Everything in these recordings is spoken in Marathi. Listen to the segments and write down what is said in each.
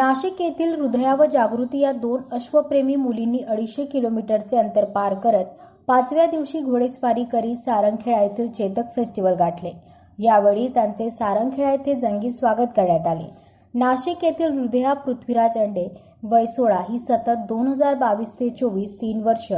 नाशिक येथील हृदया व जागृती या दोन अश्वप्रेमी मुलींनी अडीचशे किलोमीटरचे अंतर पार करत पाचव्या दिवशी घोडेस्वारी करी सारंगखेडा येथील चेतक फेस्टिवल गाठले. यावेळी त्यांचे सारंगखेडा येथे जंगी स्वागत करण्यात आले. नाशिक येथील हृदया पृथ्वीराज अंडे वय सोळा ही सतत दोन हजार बावीस ते चोवीस तीन वर्ष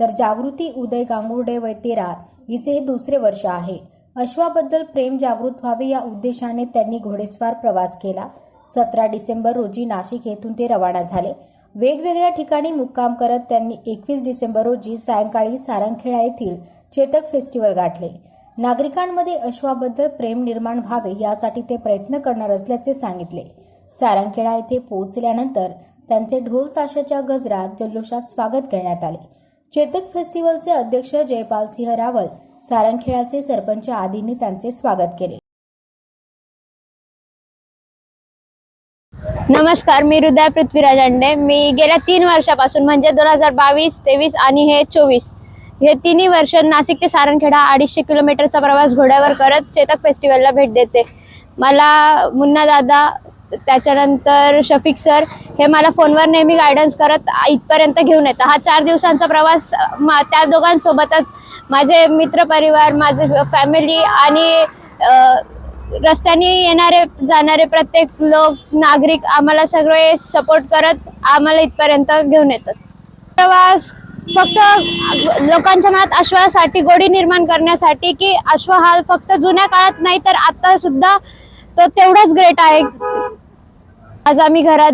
तर जागृती उदय गांगुर्डे वय तेरा हिचे हे दुसरे वर्ष आहे. अश्वाबद्दल प्रेम जागृत व्हावे या उद्देशाने त्यांनी घोडेस्वार प्रवास केला. सतरा डिसेंबर रोजी नाशिक येथून ते रवाना झाले. वेगवेगळ्या ठिकाणी मुक्काम करत त्यांनी एकवीस डिसेंबर रोजी सायंकाळी सारंगखेडा येथील चेतक फेस्टिवल गाठले. नागरिकांमध्ये अश्वाबद्दल प्रेम निर्माण व्हावे यासाठी ते प्रयत्न करणार असल्याचे सांगितले. सारंगखेडा येथे पोहोचल्यानंतर त्यांचे ढोल ताशाच्या गजरात जल्लोषात स्वागत करण्यात आले. चेतक फेस्टिवलचे अध्यक्ष जयपाल सिंह रावल सारंगखेळाचे सरपंच आदींनी त्यांचे स्वागत केले. नमस्कार मी हृदय पृथ्वीराज अंडे. मी गेल्या तीन वर्षापासून म्हणजे दोन हजार बावीस तेवीस आणि हे चोवीस हे तिन्ही वर्ष नाशिक ते सारणखेडा अडीचशे किलोमीटरचा प्रवास घोड्यावर करत चेतक फेस्टिवलला भेट देते. मला मुन्ना दादा त्याच्यानंतर शफिक सर हे मला फोनवर नेहमी गायडन्स करत इथपर्यंत घेऊन येतात. हा चार दिवसांचा प्रवास मा त्या दोघांसोबतच माझे मित्रपरिवार माझे फॅमिली आणि रस्त्याने येणारे जाणारे प्रत्येक लोक नागरिक आम्हाला सगळे सपोर्ट करत आम्हाला इथपर्यंत घेऊन येतात. प्रवास फक्त लोकांच्या मनात अश्वासाठी गोडी निर्माण करण्यासाठी की अश्व हा फक्त जुन्या काळात नाही तर आता सुद्धा तो तेवढाच ग्रेट आहे. आज आम्ही घरात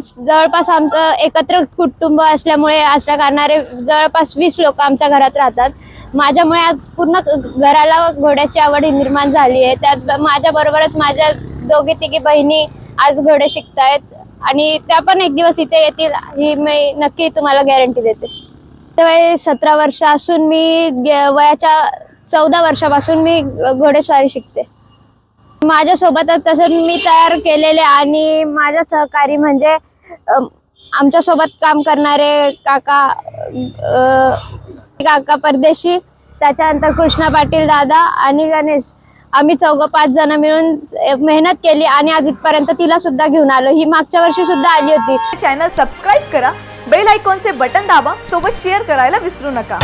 जवळपास आमचं एकत्र कुटुंब असल्यामुळे असल्या कारणाने जवळपास वीस लोक आमच्या घरात राहतात. माझ्यामुळे आज पूर्ण घराला घोड्याची आवड निर्माण झाली आहे. त्यात माझ्या बरोबरच माझ्या दोघी तिघी बहिणी आज घोडे शिकतायत आणि त्या पण एक दिवस इथे येतील ही मी नक्की तुम्हाला गॅरंटी देते. वय सतरा वर्ष असून मी गे- वयाच्या चौदा वर्षापासून मी घोडेस्वारी शिकते. माझ्यासोबतच तसं मी तयार केलेले आणि माझ्या सहकारी म्हणजे आमच्यासोबत काम करणारे काका काका परदेशी त्याच्यानंतर कृष्णा पाटील दादा आणि गणेश. आम्ही चौघं पाच जण मिळून मेहनत केली आणि आज इथपर्यंत तिला सुद्धा घेऊन आलो. ही मागच्या वर्षी सुद्धा आली होती. चॅनल सबस्क्राईब करा. बेल आयकॉनचे बटन दाबा. सोबत शेअर करायला विसरू नका.